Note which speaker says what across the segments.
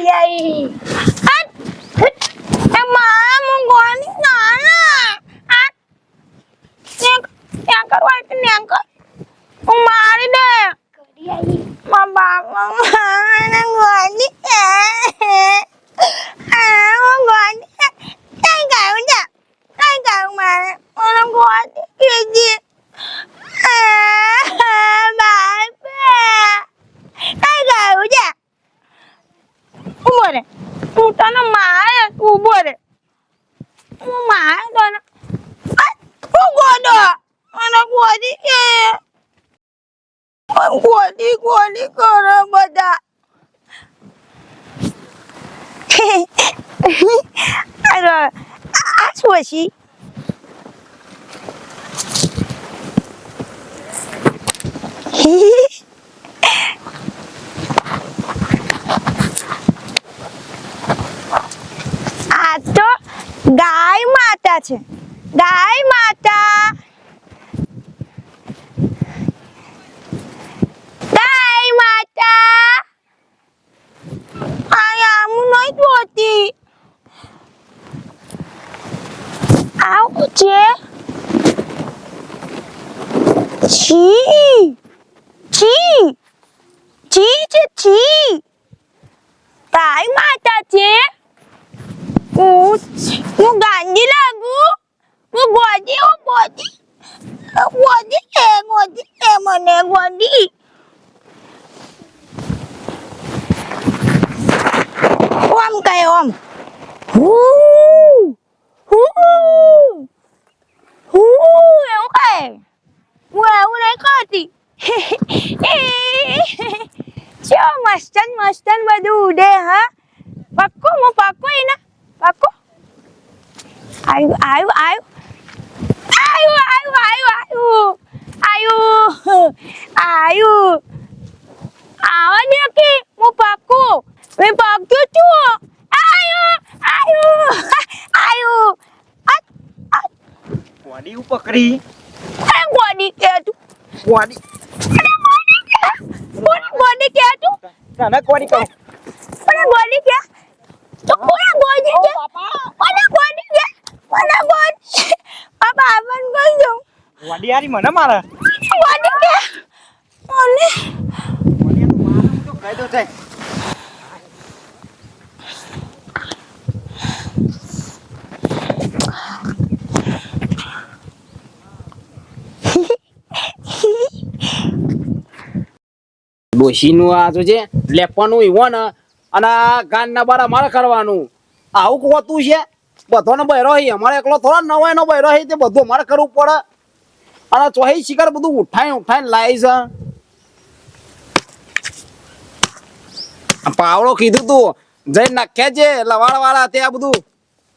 Speaker 1: E aí? આ શું હશી આ તો ગાય માતા છે. ગાય માતા chế. Chí. Chí. Chí chế chí. Tại mai ta chế. Cú. Cú gần đi là cú cú gọi đi không gọi đi gọi đi em gọi đi em mà nè gọi đi ôm cây ôm. Hú. Hú. કહે હું એવું નહીં કરતી ચો મસ્તન મસ્તન બધું ઉડે હા પક્કો હું પક્કો એને પક્કો આયુ આયુ આયુ આયુ આયુ આયુ આયુ આયુ આવા દે કે હું પક્કો મેં પક્યો છું આયુ આયુ આયુ આ આ
Speaker 2: બોડી
Speaker 1: ઉપકરી. બોડી કે તું?
Speaker 2: બોડી
Speaker 1: બોડી બોડી કે? તું?
Speaker 2: ના કોડી કહું.
Speaker 1: પણ બોડી કે? તો કોણ બોડી કે? મને બોડી કે? મને બોડી બાબા આવન ગઈ જો
Speaker 2: બોડી આરી મને મારા.
Speaker 1: બોડી કે? ઓલે
Speaker 2: બોડી તો મારા તો કાયદો થાય
Speaker 3: ડોશીનું આ છે? લેપવાનું ને, અને ગાન ના બારા મારે કરવાનું. આવું હોતું છે? બધાનો બહેરો હી, અમારે એકલો થોડો નવો એનો બહેરો હી, તે બધું અમારે કરવું પડે. અને ચોહી શિકાર બધું ઉઠાઈ ઉઠાઈને લાવી છે. પાવડો કીધું તું જઈ નાખ્યા છે લવાડ વાળા તે આ બધું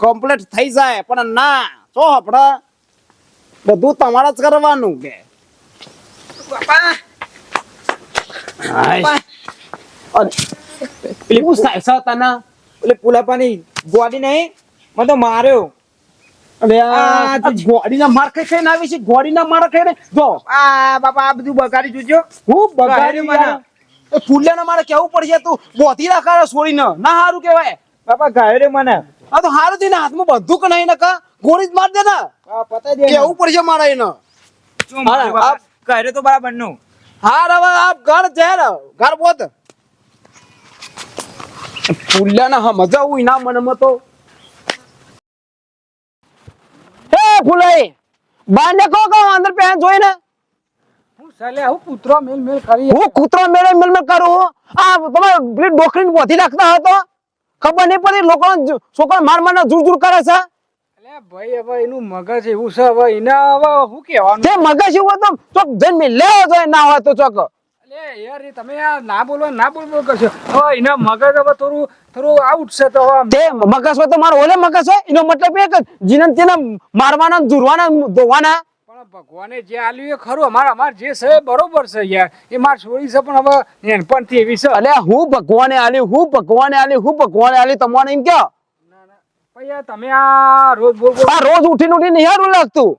Speaker 3: કમ્પ્લીટ થઈ જાય, પણ ના ચો આપણે બધું તમારે જ કરવાનું કે.
Speaker 2: બાપા
Speaker 3: અને પેલી તને
Speaker 2: એટલે પુલાપાની ગોડી નહીં મને તો માર્યો.
Speaker 3: અરે
Speaker 2: આ
Speaker 3: આ ગોડીના માર ખાઈ ખાઈને આવી છે? ગોડીના માર ખાઈને જો.
Speaker 2: આ બાપા આ બધું બગાડી જોજો
Speaker 3: હું બગાડી
Speaker 2: મને.
Speaker 3: મારે કેવું પડશે તું? બોધી રાખા છોડીને. ના હારું કહેવાય.
Speaker 2: બાપા ગાયો રે મને.
Speaker 3: આ તો હારું થઈને હાથમાં કે નહીં નકા ગોળી જ માર દે ને.
Speaker 2: પતાઈ દે
Speaker 3: કેવું પડશે મારે એને?
Speaker 2: ગાયરે તો બરાબરનું.
Speaker 3: હાર હવે આપ ઘર ઝેર ઘર બોત ફૂલ્યાને સમજાવું ના મને મતો હે ફૂલાઈ બાને કો કો અંદર પહેન જોઈને.
Speaker 2: હું સાલે હું પુત્રો મેલ મેલ કરી
Speaker 3: હું કૂતરો મેળે મેલ મેલ કરું? આ તમે પેલી ડોકરીને બોધી રાખતા હતો ખબર નહીં પડી લોકો છોકરા માર માર જુર જુર કરે છે.
Speaker 2: ભાઈ હવે એનું મગજ એવું છે હવે એને હવે શું કહેવાનું?
Speaker 3: તે મગજ એવું તો ચોક જન્મી લેવો જોઈએ ના હોય તો ચોક.
Speaker 2: અલે યાર એ તમે આ ના બોલવા ના બોલ બોલ કરશો. હવે એના મગજ હવે થોડું થોડું આઉટ છે તો
Speaker 3: તે મગજ હોય તો મારો ઓલે મગજ હોય એનો મતલબ એક જ. જીને તેને મારવાના ધુરવાના ધોવાના.
Speaker 2: પણ ભગવાને જે આલ્યું એ ખરું અમારે અમાર જે છે બરોબર છે યાર. એ માર છોડી છે પણ હવે નેનપણથી એવી છે.
Speaker 3: અલ્યા હું ભગવાને આલ્યું હું ભગવાને આલી હું ભગવાને આલી તમને એમ કયો
Speaker 2: તમે આ રોજ બોલ બોલ
Speaker 3: આ રોજ ઉઠીને ઉઠીને યારું લાગતું.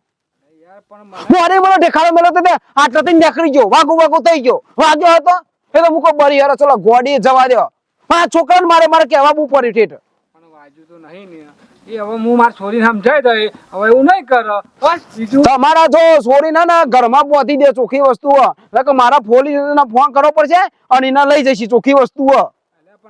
Speaker 2: યાર પણ મને
Speaker 3: મારે દેખાડો મેલો તો આટલા થી નીકળી ગયો વાગુ વાગુ થઈ ગયો. વાગ્યો હતો એ તો મૂકો બરી યાર ચલો ગોડી જવા દો આ છોકરાને મારે મારે કહેવા બહુ પડ્યું ઠેઠ.
Speaker 2: પણ વાજુ તો નહીં ને એ હવે હું મારી છોરીને સમજાઈ દઈ હવે એવું નહીં કરો.
Speaker 3: તમારા જો છોડીને ને ઘરમાં પહોંચી દે ચોખ્ખી વસ્તુ મારા પોલીસને ફોન કરવો પડશે અને એના લઈ જઈશ ચોખ્ખી વસ્તુ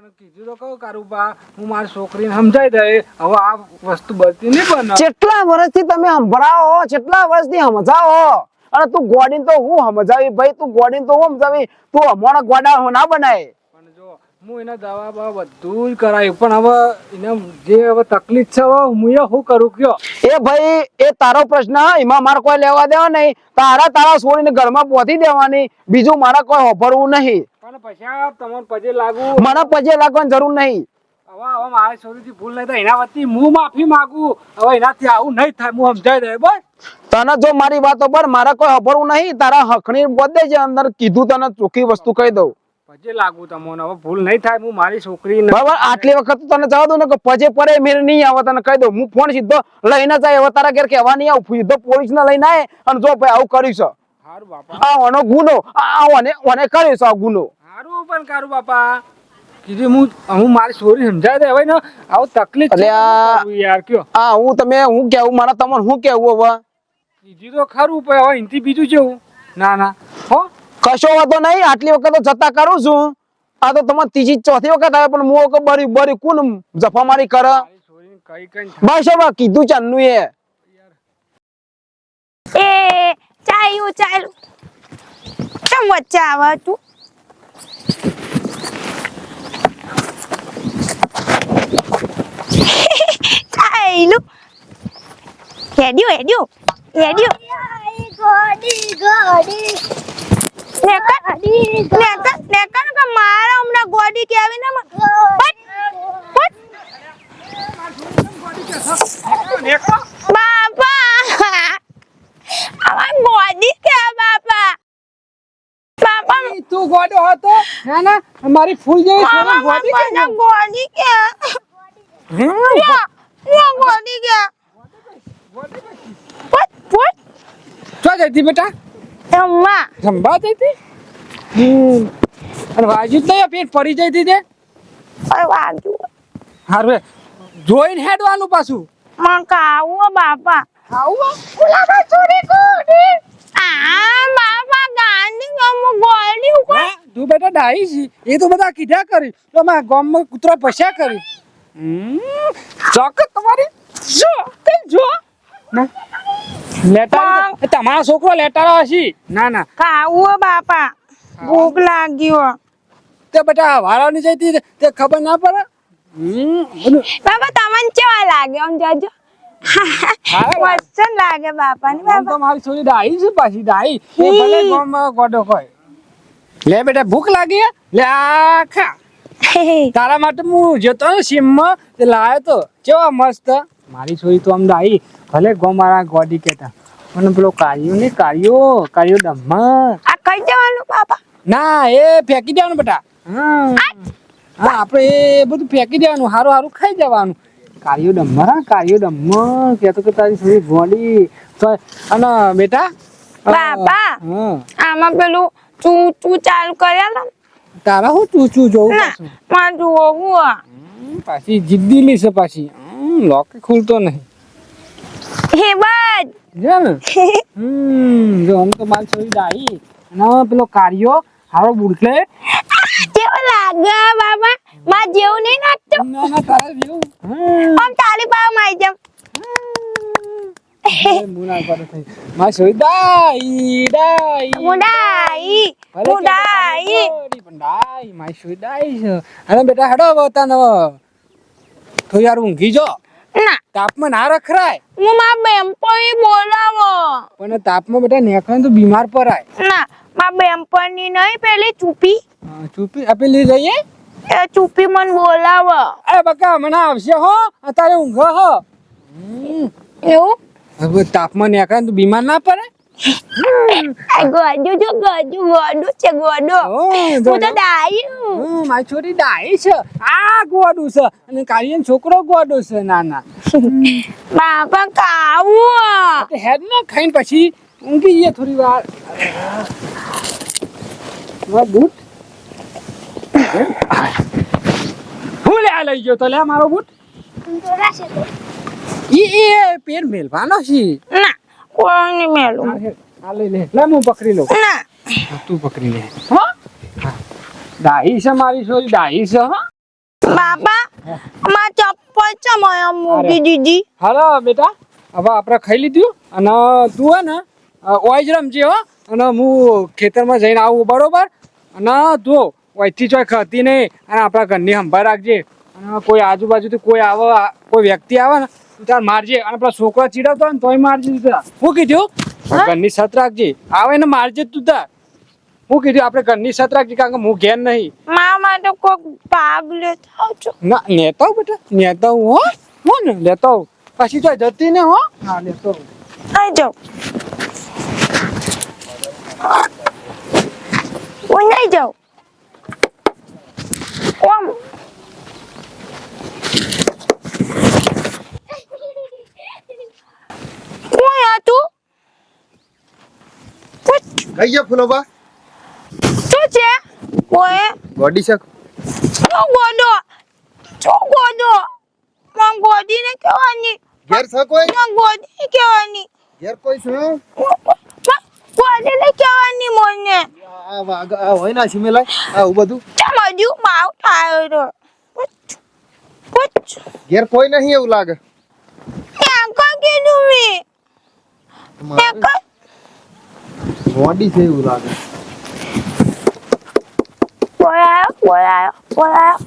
Speaker 2: અલ્યા કીધું તો કહું કારુબા હું મારી છોકરીને સમજાઈ દઈ હવે આ વસ્તુ બનતી નહીં બને.
Speaker 3: કેટલા વર્ષથી તમે સંભળાવો કેટલા વર્ષથી સમજાવો. અને તું ગોડીને તો હું સમજાવી ભાઈ તું ગોડીને તો હું સમજાવી. તું અમારા ગોડા ના બનાય.
Speaker 2: પણ જો હું એના દવા બવા બધું જ કરાયું. પણ હવે એને જે હવે તકલીફ છે હવે હું એ શું કરું કયો?
Speaker 3: એ ભાઈ એ તારો પ્રશ્ન એમાં મારે કોઈ લેવા દેવા નહીં. તારા તારા છોડીને ઘરમાં પહોંચી દેવાની. બીજું મારે કોઈ હોભરવું નહીં.
Speaker 2: પણ પછી આ પજે લાગુ.
Speaker 3: મને પજે લાગવાની જરૂર નહીં.
Speaker 2: હવે હવે મારી છોરીથી ભૂલ નહીં થાય એના વતી હું માફી માંગુ. હવે એનાથી આવું નહીં થાય હું સમજાઈ દે બસ
Speaker 3: તને જો મારી વાતો પર મારે કોઈ હોભરવું નહીં તારા હખણી બધે જે અંદર કીધું તને ચોખ્ખી વસ્તુ કહી દઉં.
Speaker 2: પજે લાગુ તમને હવે ભૂલ નહીં થાય હું મારી છોકરી
Speaker 3: બરાબર આટલી વખત તને જવા દઉં ને કે પજે પરે મેરે નહીં આવે તને કહી દઉં. હું ફોન સીધો લઈને જાય હવે તારા ઘેર કહેવા નહીં આવું સીધો પોલીસ ને લઈને આવે અને જો ભાઈ આવું કર્યું છે.
Speaker 2: સારું બાપા.
Speaker 3: આ ઓનો ગુનો. આ ઓને ઓને કર્યો છે આ ગુનો.
Speaker 2: હારું પણ કારું બાપા. કીધું હું હું મારી છોરી સમજાય દે. હવે ને આવું તકલીફ કરું યાર કયો.
Speaker 3: આ હું તમે હું કેવું? મારા તમને હું કેવું હવે?
Speaker 2: કીધું તો ખરું પણ હવે એનથી બીજું જેવું. ના ના. હો?
Speaker 3: કશો વાતો નહીં આટલી વખત તો જતા કરું છું. આ તો તમે ત્રીજી ચોથી વખત આવે પણ હું બરી બરી કુન જફા મારી કરે બસ હવે કીધું ચાલનું એ
Speaker 1: ચાલ્યું ચાલ્યું કેમ વચ્ચે આવે તું? ચાલ્યું હેડ્યું હેડ્યું હેડ્યું. નેકર કે મારા હમણાં ગોડી કેવી ને પટ પટ. બાપા. আমার বডি কে বাবা বাবা
Speaker 2: તું ગોડો હતો ના ના મારી ફૂલ જેવી
Speaker 1: মামা
Speaker 2: છોરી ગોડી
Speaker 1: বাবা body K Ya, ya body K What what
Speaker 2: ચો જતી બેટા
Speaker 1: અમ્મા
Speaker 2: જમવા જતી હમ અને વાજુ જ નહીં પેટ પડી જતી તે
Speaker 1: અરે વાગ્યું
Speaker 2: હારું જોઈને હેડવાનું પાછું
Speaker 1: માં કાવું બાપા
Speaker 2: આવું
Speaker 1: કુલાબા ચોરી કોડી આ બાપા ગાંધી ગમ ગોળી ઉપર.
Speaker 2: તું બેટા ડાઈ છી. એ તો બધા કીધા કરી. તો અમારા ગામમાં કૂતરા પસ્યા કરી. હમ, ચોક્કસ તમારી. જો તે જો. લેટાર તમારો છોકરો લેટારો હશે ના ના.
Speaker 1: કાવું બાપા. ભૂખ લાગ્યો
Speaker 2: તે બેટા વારાની જતી તે- તે ખબર ના પડે.
Speaker 1: બાબા તમને કેવા લાગે આમ જોજો.
Speaker 2: લાગે.
Speaker 1: મસ્ત લાગે બાપા ને
Speaker 2: આમ તો મારી છોરી ડાઈ છે પાછી ડાઈ એ ભલે ગામમાં ગોડો કોઈ લે બેટા ભૂખ લાગી લે આ ખા. તારા માટે હું જતો ને સીમમાં તે લાયો તો. કેવા મસ્ત. મારી છોરી તો આમ ડાઈ ભલે ગો મારા ગોડી કેતા પણ પેલો કાર્યો ને કાર્યો કાર્યો ડમ્મા
Speaker 1: આ કઈ જવાનું બાપા?
Speaker 2: ના એ ફેંકી દેવાનું બેટા. હા હા આપણે એ બધું ફેંકી દેવાનું હારું હારું ખાઈ જવાનું. કાર્યો ડમ્મર હા કાર્યો ડમ્મર કે તારી સુધી ગોડી. અને બેટા?
Speaker 1: બાપા. આમાં પેલું ચૂ ચૂ ચાલુ કર્યા
Speaker 2: તારા હું ચૂચું જોઉં
Speaker 1: ના
Speaker 2: પાછું?
Speaker 1: માં જોવું
Speaker 2: પાછી જિદ્દી છે પાછી. લોક ખુલતો નહીં.
Speaker 1: હે બસ.
Speaker 2: છે ને? હમ જો આમ તો મારી છોરી ડાઈ અને પેલો કાર્યો હારો બુટલેટ
Speaker 1: કેવો લાગે બાબા માં જેવું નહીં નાખતો
Speaker 2: ના ના તારા જેવું હમ.
Speaker 1: આમ તારી પાસે મારી જેમ
Speaker 2: એ મુના પર થઈ છોરી ડાઈ ડાઈ
Speaker 1: મુડાઈ મુડાઈ
Speaker 2: પણ મારી છોરી ડાઈ છે. અને બેટા હેડો હવે તને તો યાર ઊંઘી જો.
Speaker 1: ના.
Speaker 2: તાપમાં ના રખરાય.
Speaker 1: હું મારા બેમ્પોઈ બોલાવો.
Speaker 2: પણ તાપમાં બેટા નેખાય તો બીમાર પરાય.
Speaker 1: ના મા બેમ્પોની નહીં પેલી ચૂપી.
Speaker 2: ચૂપી? આપેલી રહીએ
Speaker 1: એ ચૂપી મન બોલાવો.
Speaker 2: અરે બકા મને આવશે હો. અત્યારે ઊંઘ હો.
Speaker 1: એવું?
Speaker 2: હવે તાપમાં નેખાય તો બીમાર ના પડે?
Speaker 1: ગોડું જો ગોડું ગોડું છે ગોડો. હું તો ડાયું
Speaker 2: હમ, મારી છોરી ડાઈ છે. આ ગોડું છે. અને કાળિયન છોકરો ગોડો છે નાના.
Speaker 1: બાપા કાવું
Speaker 2: હેડ ને ખાઈને પછી ઊંઘી જઈએ થોડી વાર. મારા હું? લે લઈ ગયો તો લે મારો બૂટ. ઈ એ પેર મેલવાનો છે.
Speaker 1: ના કોઈ નહીં મેલું.
Speaker 2: આ લઈ લે. લે હું પકડી લઉં.
Speaker 1: ના.
Speaker 2: તું પકડી લે. હો? હા. ડાહી છે મારી છોરી ડાહી છે હો.
Speaker 1: બાપા મારા ચપ્પલ છે મને મૂકી દીધી.
Speaker 2: હાલો બેટા. હવે આપણે ખાઈ લીધું. અને તું હે ને ઓય રમજે હો. અને હું ખેતરમાં જઈને આવું બરોબર? અને તું ઓયથી ચોય ખાતી નહીં. અને આપણા ઘરની સંભાળ રાખજે. અને કોઈ આજુબાજુથી કોઈ આવે કોઈ વ્યક્તિ આવે ને તાર મારજે. અને પેલા છોકરા ચીડવતો ને તોય મારજે તું તાર. શું કીધું? ઘરની સત રાખજે. આવે ને મારજે તું તાર. હું કીધું આપણે ઘરની સત રાખજે કારણ કે હું ઘેર નહીં.
Speaker 1: મામા તો કોક ભાગ લેતા છો
Speaker 2: ના લેતો બેટા. લેતો હો. હો ને લેતા પછી તો જતી ને હો. હા લેતો આવી.
Speaker 1: જાઓ. હું નહીં જાઉં ઓમ કોણ હતું
Speaker 4: કઈ ગયા ફૂલોબા
Speaker 1: શું છે? ઓએ?
Speaker 4: ગોડી શક
Speaker 1: ચો ગોડો? ચો ગોડો? માં ગોડી ને કહેવાની.
Speaker 4: ઘેર છે કોઈ?
Speaker 1: માં ગોડી કહેવાની.
Speaker 4: ઘેર કોઈ છે?
Speaker 1: ગોડી ને કહેવાની મને.
Speaker 4: આ આ હોય ના સિમેલાય આવું બધું?
Speaker 1: ચમ હજુ માવ થાય રો. પૂછ.
Speaker 4: ઘેર કોઈ નહીં એવું લાગે.
Speaker 1: ત્યાં કા કીધું મેં? ત્યાં કા
Speaker 4: ગોડી છે એવું લાગે.
Speaker 1: બોલાયો બોલાયો બોલાયો.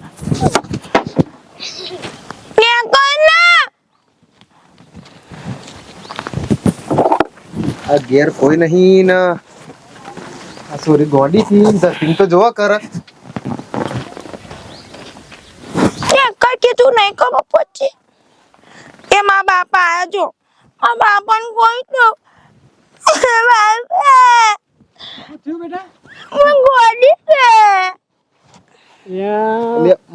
Speaker 4: આ ઘેર કોઈ નહીં ને. આ સોરી ગોડી થી ધરતી તો જોવા કર.
Speaker 1: કીધું નહીં કરો પછી એ મા બાપા આયા જો. આ બાપા ને કોઈ તો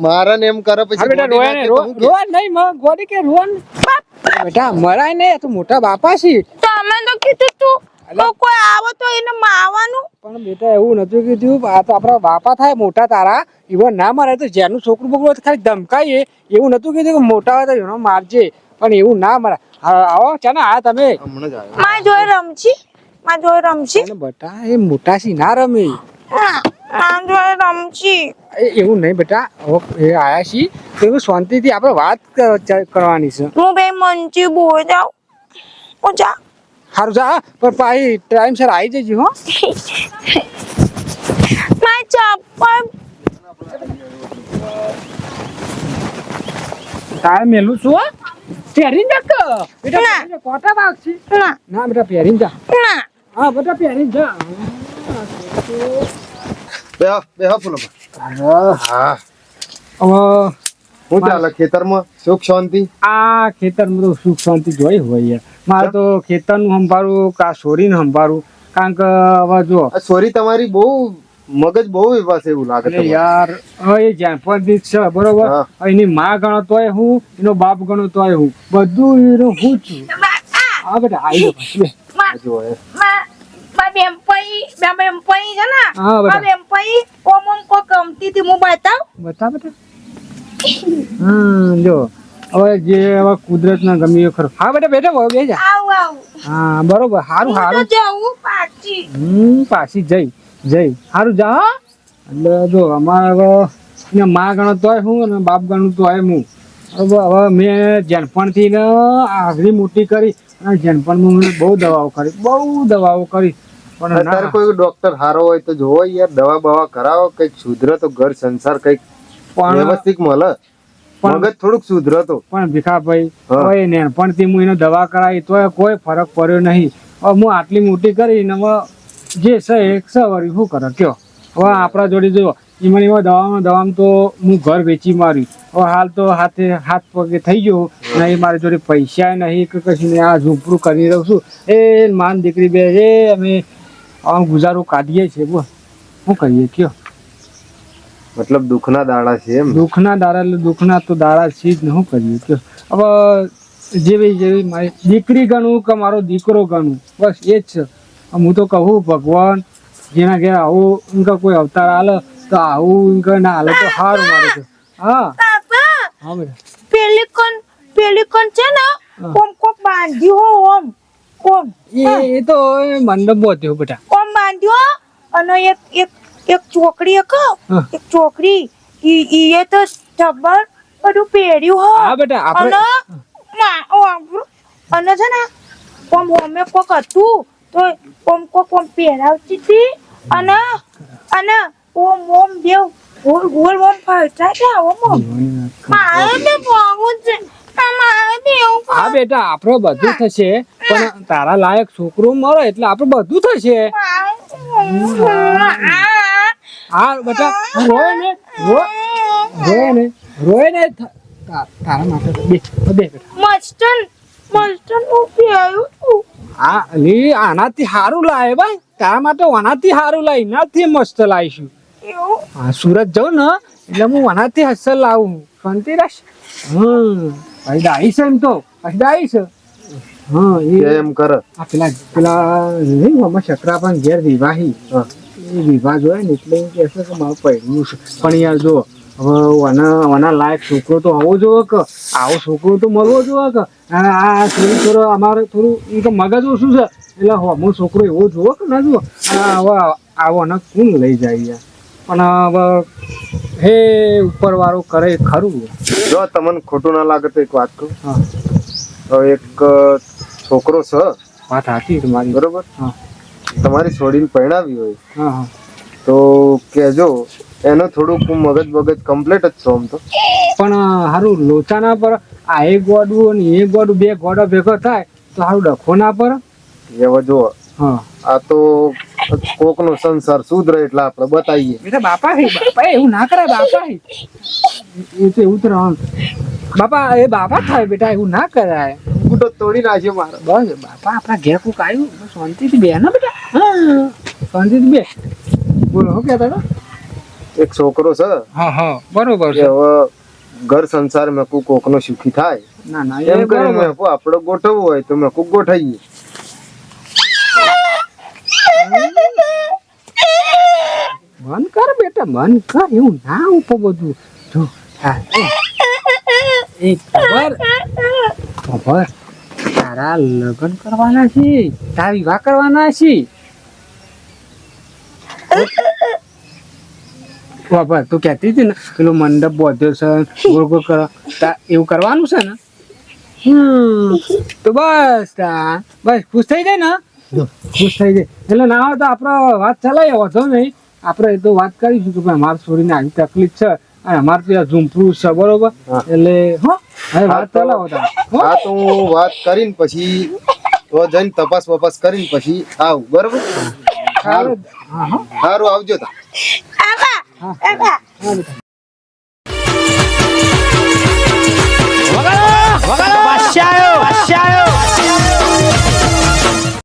Speaker 4: મારે ને એમ કરે પછી
Speaker 2: બેટા
Speaker 4: ગોડી
Speaker 2: ને
Speaker 4: નાખે તો હું કે?
Speaker 2: રોવા નહીં માં ગોડી કે રોવા બેટા મરાય નહીં આ મોટા બાપા છે.
Speaker 1: તમે તો કીધું તું તો કોઈ આવો તો એને મારવાનું.
Speaker 2: પણ બેટા એવું નતું કીધું. આ તો આપણા બાપા થાય મોટા તારા. એવો ના મારે તો જેનું છોકરું બોકરું ખાલી ધમકાઈએ એવું નતું કીધું કે મોટા હોય તો એનો મારજે. પણ એવું ના મારા આવો ને આ તમે.
Speaker 1: માં જોઈ રમછી માં જોઈ રમછી
Speaker 2: બટા એ મોટા સી ના રમે.
Speaker 1: માં જોઈ રમછી
Speaker 2: એ એવું નહીં બેટા એ આયા છી તો એવું શાંતિથી આપણે વાત કરવાની છે.
Speaker 1: હું બે મંચી બોલ જાઉં. હું જા.
Speaker 2: સારું જા પણ પાઈ ટાઈમ સર આવી જજો હો.
Speaker 1: માં ચપ્પલ.
Speaker 2: તારે મેલું છું હો? પહેરીને જા કે બેટા
Speaker 1: ના.
Speaker 2: પહેરીને જા. કોટા વાગ
Speaker 1: ના.
Speaker 2: ના બેટા પહેરીને જા. હા બેટા પહેરીને જા.
Speaker 4: બેહો બેહો ફૂલોબા હા
Speaker 2: હવે
Speaker 4: હું ચાલે ખેતરમાં સુખ શાંતિ?
Speaker 2: આ ખેતરમાં તો સુખ શાંતિ જોઈ હોય યાર મારે તો ખેતરનું સંભાળું કા છોરીને સંભાળું કારણ કે હવે જો
Speaker 4: સોરી તમારી બહુ મગજ બહુ પાસે એવું લાગે છે
Speaker 2: યાર હવે એ જાનપરજી છે બરોબર. એની માં ગણો તોય હું એનો બાપ ગણો તોય હું. બધું એનું હું છું.
Speaker 1: આ
Speaker 2: હા બેટા આવી
Speaker 4: જો
Speaker 1: છે ને. હતી હું બતાવ.
Speaker 2: બતા બેટા. હવે જે હવે કુદરતના ગમ્યું એ હા બેટા બેટા બે જા.
Speaker 1: આવ આવ.
Speaker 2: હા બરોબર સારું
Speaker 1: હું
Speaker 2: સારું
Speaker 1: પાછી.
Speaker 2: હમ પાછી જઈ. જઈ સારું જા એટલે જો અમારે હવે માં ગણો તોય હું અને બાપ ગણું તોય હું. હવે મેં જેનપણથી ને આગળી મોટી કરી અને જેનપણમાં મેં બહુ દવાઓ કરી બહુ દવાઓ કરી. પણ
Speaker 4: અત્યારે કોઈ ડોક્ટર હારો હોય તો જોવો યાર દવા બવા કરાવો કંઈક સુધરે તો ઘર સંસાર કંઈક વ્યવસ્થિત મળે.
Speaker 2: પણ-
Speaker 4: મગજ થોડુંક સુધરે તો.
Speaker 2: પણ ભીખાભાઈ
Speaker 4: હવે
Speaker 2: કોઈ નેનપણથી હું એને દવા કરાવી તો કોઈ ફરક પડ્યો નહીં. હવે હું આટલી મોટી કરીને હવે જે છે એ સવારી શું કરે? કયો? હવે આપણા જોડે જો એમાં એમાં દવામાં દવામાં તો હું ઘર વેચી માર્યું. હવે હાલ તો હાથે હાથ પગે થઈ ગયો નહીં મારી જોડે પૈસા નહીં કે કશું નહીં. આ ઝૂંપડું કરી રહું છું. એ માન દીકરી બે એ અમે આમ ગુજારો કાઢીએ છીએ બોલ. શું કરીએ કયો?
Speaker 4: મતલબ દુઃખના દાડા છે એમ.
Speaker 2: દુઃખના દાડા એટલે દુઃખના તો દાડા છે જ ને શું કરીએ કયો? હવે જેવી જેવી મારી દીકરી ગણું કે મારો દીકરો ગણું બસ એ જ છે. હું તો કહું ભગવાન જેના ઘેર આવું કોઈ અવતાર આલે તો આવું ના આલે તો સારું મારે છે. હા.
Speaker 1: બાપા
Speaker 2: હા બેટા.
Speaker 1: પેલિકન પેલિકન છે ને? કોમ કોક બાંધ્યું હો ઓમ. કોમ.
Speaker 2: એ તો મંડપ બોધ્યો બેટા.
Speaker 1: ઓમ બાંધ્યો અને એક એક એક ચોકડી એક એક ચોકડી ઈ ઈ એ તો જબર બધું પહેર્યું હો.
Speaker 2: હા બેટા આપણે
Speaker 1: અને છે ને ઓમ ઓમે કોક હતું. તો ઓમ કોક ઓમ પહેરાવતી હતી અને અને ઓમ ઓમ દેવ ગોલ ગોલ ઓમ ફરતા હતા ઓમ ઓમ. મારે તો ભાગવું છે.
Speaker 2: હા બેટા આપણો બધું થશે પણ તારા લાયક છોકરો મળે એટલે આપણે બધું થશે. હા બેટા રોય ને રોય ને રોય ને તારા માટે બે બે બેટા.
Speaker 1: મસ્ટન મસ્ટન હું આવ્યું તું.
Speaker 2: આ લી આનાથી સારું લાવે ભાઈ. તારા માટે આનાથી સારું લાવી એનાથી મસ્ત લાવીશું
Speaker 1: એવું?
Speaker 2: હા સુરત જાઉં ને એટલે હું આનાથી હસલ લાવું શાંતિ રહેશ હમ ભાઈ દાઈ છે એમ તો. પછી દાઈ છે. હા એ
Speaker 4: એમ કર?
Speaker 2: આ પેલા પેલા નહીં આમાં શકરા પણ ઘેર વિવાહી એ વિવાહ જોયે ને એટલે એમ કે મારું પહેરવું છે. પણ યાર જો હવે લાયક છોકરો તો હોવો જોઈએ કે? આવો છોકરો તો મળવો જોઈએ કે? આ થોડું થોડું અમારે થોડું એ તો મગજ ઓછું છે. એટલે હોમો છોકરો એવો જુઓ કે ના જુઓ હવે આવો અને કોણ લઈ જાય પણ હવે હે ઉપરવાળો કરે ખરું.
Speaker 4: જો તમને ખોટું ના લાગે તો એક વાત કહું.
Speaker 2: હા.
Speaker 4: તો એક છોકરો છે.
Speaker 2: વાત સાચી તમારી
Speaker 4: બરોબર?
Speaker 2: હા.
Speaker 4: તમારી છોડીને પરણાવી હોય.
Speaker 2: હા હા.
Speaker 4: તો કેજો એનો થોડુંક મગજ મગજ કમ્પ્લીટ જ છો આમ તો.
Speaker 2: પણ હારું લોચાના પર આ એક ગોડું અને એ ગોડું બે ગોડા ભેગો થાય તો હારું ડખો ના પર
Speaker 4: એવો જો
Speaker 2: હા.
Speaker 4: આ તો કોક નો સંસાર સુધરે એટલે આપણે બતાવીએ.
Speaker 2: બેટા બાપા હે બાપા એવું ના કરે બાપા હે એ તો એવું તો બાપા એ બાપા થાય બેટા એવું ના કરાય.
Speaker 4: કુટો તોડી નાખ્યો મારો.
Speaker 2: બસ બાપા આપણા ઘેર કોક આવ્યું શાંતિથી બે ને બેટા. હા. શાંતિથી બે બોલો શું કહેતા હતા?
Speaker 4: એક છોકરો છે.
Speaker 2: હા હા બરોબર
Speaker 4: છે. હવે ઘર સંસાર મેં કુ કોક નો સુખી થાય.
Speaker 2: ના ના
Speaker 4: એમ
Speaker 2: કરી
Speaker 4: કરીને
Speaker 2: બરોબર.
Speaker 4: મેં કુ આપણે ગોઠવવું હોય તો મેં કુ ગોઠવીએ.
Speaker 2: મન કર બેટા મન કર એવું ના ઉપર બધું. જો હા એ ખબર ખબર તારા લગ્ન કરવાના છે તારા વિવાહ કરવાના છે. ખબર તું કહેતી હતી ને પેલો મંડપ બોધ્યો છે ગોળ ગોળ કરો. એવું કરવાનું છે ને? હમ. તો બસ બસ ખુશ થઈ જાય ને? ખુશ થઈ જાય. એટલે ના હોય તો આપણે વાત ચલાવીએ વધો નહીં. આપણે એ તો વાત કરીશું કે ભાઈ અમારા છોરીને આવી તકલીફ છે. અને અમારે ત્યાં ઝૂંપડું છે બરોબર? એટલે હો હવે વાત
Speaker 4: તો-
Speaker 2: ચલાવો હો?
Speaker 4: તો હું વાત કરીને પછી તો જઈને તપાસ વપાસ કરીને પછી આવું બરોબર? સારું
Speaker 2: આવજો હા
Speaker 4: એ બા
Speaker 1: વગાડો વગાડો
Speaker 2: બાદશાહ આવ્યો